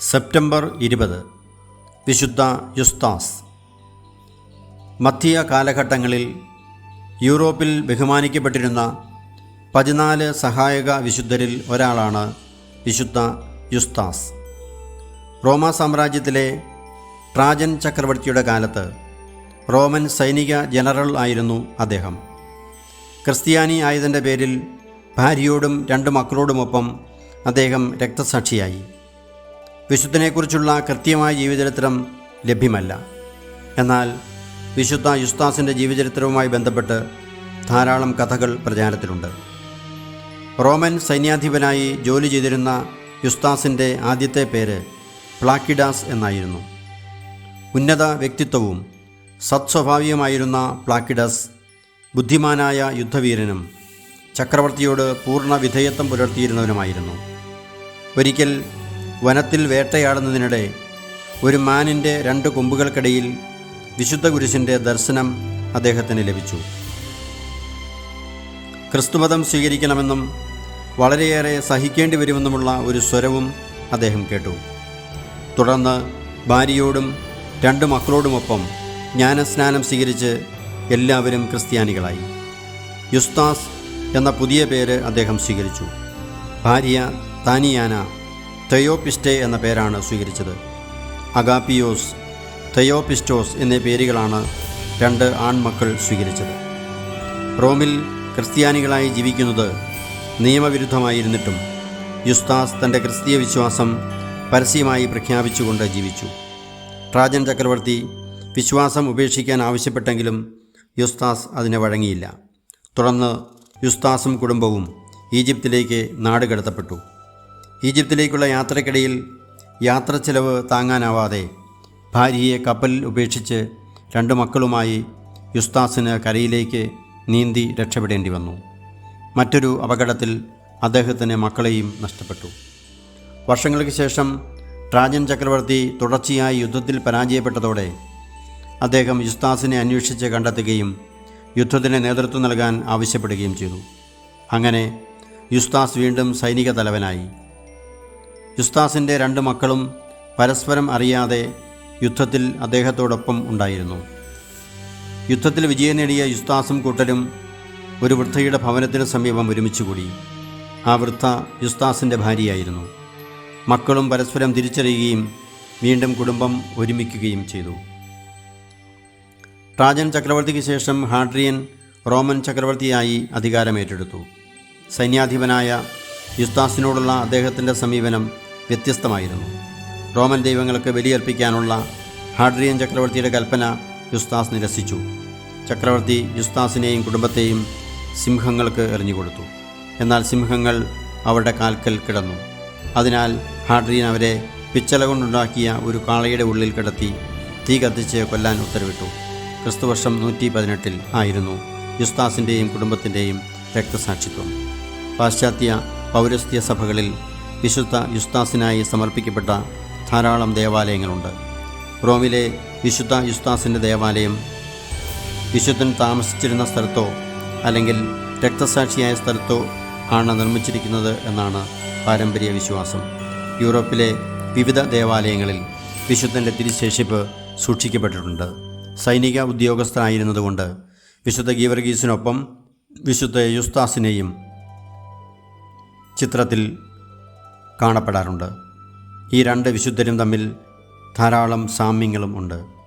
September ഇരുപത്. വിശുദ്ധ യുസ്താസ്. മധ്യ കാലഘട്ടങ്ങളിൽ യൂറോപ്പിൽ ബഹുമാനിക്കപ്പെട്ടിരുന്ന പതിനാല് സഹായക വിശുദ്ധരിൽ ഒരാളാണ് വിശുദ്ധ യുസ്താസ്. റോമ സാമ്രാജ്യത്തിലെ ട്രാജൻ ചക്രവർത്തിയുടെ കാലത്ത് റോമൻ സൈനിക ജനറൽ ആയിരുന്നു അദ്ദേഹം. ക്രിസ്ത്യാനി ആയതിന്റെ പേരിൽ ഭാര്യയോടും രണ്ട് മക്കളോടുമൊപ്പം അദ്ദേഹം രക്തസാക്ഷിയായി. വിശുദ്ധനെക്കുറിച്ചുള്ള കൃത്യമായ ജീവചരിത്രം ലഭ്യമല്ല. എന്നാൽ വിശുദ്ധ യുസ്താസിന്റെ ജീവചരിത്രവുമായി ബന്ധപ്പെട്ട് ധാരാളം കഥകൾ പ്രചാരത്തിലുണ്ട്. റോമൻ സൈന്യാധിപനായി ജോലി ചെയ്തിരുന്ന യുസ്താസിന്റെ ആദ്യത്തെ പേര് പ്ലാക്കിഡാസ് എന്നായിരുന്നു. ഉന്നത വ്യക്തിത്വവും സത്സ്വഭാവികമായിരുന്ന പ്ലാക്കിഡസ് ബുദ്ധിമാനായ യുദ്ധവീരനും ചക്രവർത്തിയോട് പൂർണ വിധേയത്വം പുലർത്തിയിരുന്നവനുമായിരുന്നു. ഒരിക്കൽ വനത്തിൽ വേട്ടയാടുന്നതിനിടെ ഒരു മാനിന്റെ രണ്ട് കൊമ്പുകൾക്കിടയിൽ വിശുദ്ധ കുരിശിന്റെ ദർശനം അദ്ദേഹത്തിന് ലഭിച്ചു. ക്രിസ്തുമതം സ്വീകരിക്കണമെന്നും വളരെയേറെ സഹിക്കേണ്ടി വരുമെന്നുമുള്ള ഒരു സ്വരവും അദ്ദേഹം കേട്ടു. തുടർന്ന് ഭാര്യയോടും രണ്ട് മക്കളോടുമൊപ്പം ജ്ഞാനസ്നാനം സ്വീകരിച്ച് എല്ലാവരും ക്രിസ്ത്യാനികളായി. യുസ്താസ് എന്ന പുതിയ പേര് അദ്ദേഹം സ്വീകരിച്ചു. ഭാര്യ താനിയാന തെയോപിസ്റ്റെ എന്ന പേരാണ് സ്വീകരിച്ചത്. അഗാപ്പിയോസ് തെയോപിസ്റ്റോസ് എന്നീ പേരുകളാണ് രണ്ട് ആൺമക്കൾ സ്വീകരിച്ചത്. റോമിൽ ക്രിസ്ത്യാനികളായി ജീവിക്കുന്നത് നിയമവിരുദ്ധമായിരുന്നിട്ടും യുസ്താസ് തന്റെ ക്രിസ്തീയ വിശ്വാസം പരസ്യമായി പ്രഖ്യാപിച്ചുകൊണ്ട് ജീവിച്ചു. ട്രാജൻ ചക്രവർത്തി വിശ്വാസം ഉപേക്ഷിക്കാൻ ആവശ്യപ്പെട്ടെങ്കിലും യുസ്താസ് അതിനെ വഴങ്ങിയില്ല. തുടർന്ന് യുസ്താസും കുടുംബവും ഈജിപ്തിലേക്ക് നാടുകടത്തപ്പെട്ടു. ഈജിപ്തിലേക്കുള്ള യാത്രക്കിടയിൽ യാത്ര ചെലവ് താങ്ങാനാവാതെ ഭാര്യയെ കപ്പലിൽ ഉപേക്ഷിച്ച് രണ്ട് മക്കളുമായി യുസ്താസിന് കരയിലേക്ക് നീന്തി രക്ഷപ്പെടേണ്ടി വന്നു. മറ്റൊരു അപകടത്തിൽ അദ്ദേഹത്തിന് മക്കളെയും നഷ്ടപ്പെട്ടു. വർഷങ്ങൾക്ക് ശേഷം ട്രാജൻ ചക്രവർത്തി തുടർച്ചയായി യുദ്ധത്തിൽ പരാജയപ്പെട്ടതോടെ അദ്ദേഹം യുസ്താസിനെ അന്വേഷിച്ച് കണ്ടെത്തുകയും യുദ്ധത്തിന് നേതൃത്വം നൽകാൻ ആവശ്യപ്പെടുകയും ചെയ്തു. അങ്ങനെ യുസ്താസ് വീണ്ടും സൈനിക തലവനായി. യുസ്താസിന്റെ രണ്ട് മക്കളും പരസ്പരം അറിയാതെ യുദ്ധത്തിൽ അദ്ദേഹത്തോടൊപ്പം ഉണ്ടായിരുന്നു. യുദ്ധത്തിൽ വിജയം നേടിയ യുസ്താസും കൂട്ടരും ഒരു വൃദ്ധയുടെ ഭവനത്തിന് സമീപം ഒരുമിച്ച് കൂടി ആ വൃദ്ധ യുസ്താസിന്റെ ഭാര്യയായിരുന്നു. മക്കളും പരസ്പരം തിരിച്ചറിയുകയും വീണ്ടും കുടുംബം ഒരുമിക്കുകയും ചെയ്തു. ട്രാജൻ ചക്രവർത്തിക്ക് ശേഷം ഹാഡ്രിയൻ റോമൻ ചക്രവർത്തിയായി അധികാരമേറ്റെടുത്തു. സൈന്യാധിപനായ യുസ്താസിനോടുള്ള അദ്ദേഹത്തിന്റെ സമീപനം വ്യത്യസ്തമായിരുന്നു. റോമൻ ദൈവങ്ങൾക്ക് ബലിയർപ്പിക്കാനുള്ള ഹാഡ്രിയൻ ചക്രവർത്തിയുടെ കൽപ്പന യുസ്താസ് നിരസിച്ചു. ചക്രവർത്തി യുസ്താസിനെയും കുടുംബത്തെയും സിംഹങ്ങൾക്ക് എറിഞ്ഞുകൊടുത്തു. എന്നാൽ സിംഹങ്ങൾ അവരുടെ കാൽക്കൽ കിടന്നു. അതിനാൽ ഹാഡ്രിയൻ അവരെ പിച്ചല കൊണ്ടുണ്ടാക്കിയ ഒരു കാളയുടെ ഉള്ളിൽ കിടത്തി തീ കത്തിച്ച് കൊല്ലാൻ ഉത്തരവിട്ടു. ക്രിസ്തുവർഷം നൂറ്റി പതിനെട്ടിൽ ആയിരുന്നു യുസ്താസിന്റെയും കുടുംബത്തിന്റെയും രക്തസാക്ഷിത്വം. പാശ്ചാത്യ പൗരസ്ത്യ സഭകളിൽ വിശുദ്ധ യുസ്താസിനായി സമർപ്പിക്കപ്പെട്ട ധാരാളം ദേവാലയങ്ങളുണ്ട്. റോമിലെ വിശുദ്ധ യുസ്താസിന്റെ ദേവാലയം വിശുദ്ധൻ താമസിച്ചിരുന്ന സ്ഥലത്തോ അല്ലെങ്കിൽ രക്തസാക്ഷിയായ സ്ഥലത്തോ ആണ് നിർമ്മിച്ചിരിക്കുന്നത് എന്നാണ് പാരമ്പര്യ വിശ്വാസം. യൂറോപ്പിലെ വിവിധ ദേവാലയങ്ങളിൽ വിശുദ്ധന്റെ തിരിശേഷിപ്പ് സൂക്ഷിക്കപ്പെട്ടിട്ടുണ്ട്. സൈനിക ഉദ്യോഗസ്ഥനായിരുന്നതുകൊണ്ട് വിശുദ്ധ ഗീവർഗീസിനൊപ്പം വിശുദ്ധ യുസ്താസിനെയും ചിത്രത്തിൽ കാണപ്പെടാറുണ്ട്. ഈ രണ്ട് വിശുദ്ധരും തമ്മിൽ ധാരാളം സാമ്യങ്ങളും ഉണ്ട്.